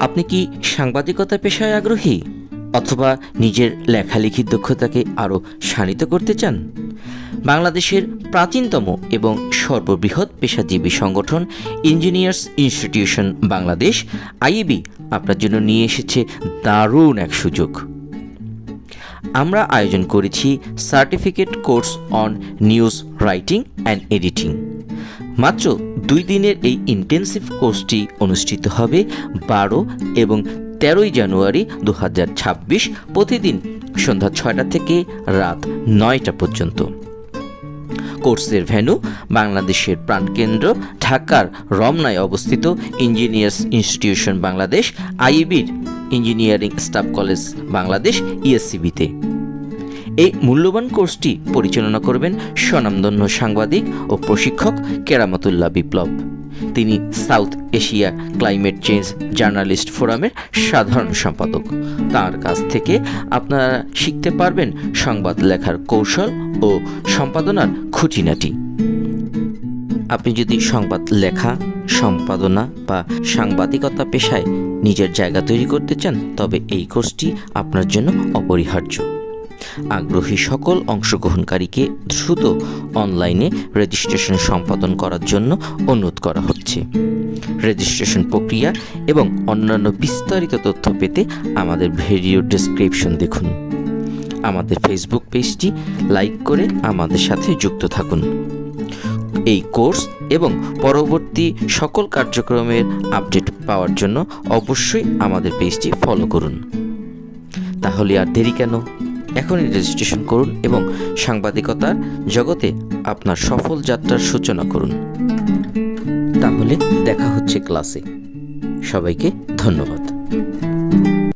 আপনি কি সাংবাদিকতা পেশায় আগ্রহী? অথবা নিজের লেখালেখির দক্ষতাকে আরও শানিত করতে চান? বাংলাদেশের প্রাচীনতম এবং সর্ববৃহৎ পেশাজীবী সংগঠন ইঞ্জিনিয়ার্স ইনস্টিটিউশন বাংলাদেশ, আইএবি, আপনার জন্য নিয়ে এসেছে দারুণ এক সুযোগ। আমরা আয়োজন করেছি certificate course on news writing and editing. মাত্র দুই দিনের এই ইন্টেন্সিভ কোর্সটি অনুষ্ঠিত হবে বারো এবং তেরোই জানুয়ারি দু হাজার ছাব্বিশ প্রতিদিন সন্ধ্যা ছয়টা থেকে রাত নয়টা পর্যন্ত। কোর্সের ভেন্যু বাংলাদেশের প্রাণকেন্দ্র ঢাকার রমনায় অবস্থিত ইঞ্জিনিয়ার্স ইনস্টিটিউশন বাংলাদেশ আইবির ইঞ্জিনিয়ারিং স্টাফ কলেজ বাংলাদেশ ইএসসিবিতে এই মূল্যবান কোর্সটি পরিচালনা করবেন স্বনামধন্য সাংবাদিক ও প্রশিক্ষক কেরামতুল্লাহ বিপ্লব। তিনি South Asia climate change journalist ফোরামের সাধারণ সম্পাদক। তার কাছ থেকে আপনারা শিখতে পারবেন সংবাদ লেখার কৌশল ও সম্পাদনার খুঁটিনাটি। আপনি যদি সংবাদ লেখা, সম্পাদনা বা সাংবাদিকতা পেশায় নিজের জায়গা তৈরি করতে চান, তবে এই কোর্সটি আপনার জন্য অপরিহার্য। আগ্রহী সকল অংশগ্রহণকারীকে দ্রুত অনলাইনে রেজিস্ট্রেশন সম্পাদন করার জন্য অনুরোধ করা হচ্ছে। রেজিস্ট্রেশন প্রক্রিয়া এবং অন্যান্য বিস্তারিত তথ্য পেতে আমাদের ভিডিও ডেসক্রিপশন দেখুন। আমাদের ফেসবুক পেজটি লাইক করে আমাদের সাথে যুক্ত থাকুন। এই কোর্স এবং পরবর্তী সকল কার্যক্রমের আপডেট পাওয়ার জন্য অবশ্যই আমাদের পেজটি ফলো করুন। তাহলে আর দেরি কেন? এখনই রেজিস্ট্রেশন করুন এবং সাংবাদিকতার জগতে আপনার সফল যাত্রার সূচনা করুন। তাহলে দেখা হচ্ছে ক্লাসে সবাইকে ধন্যবাদ।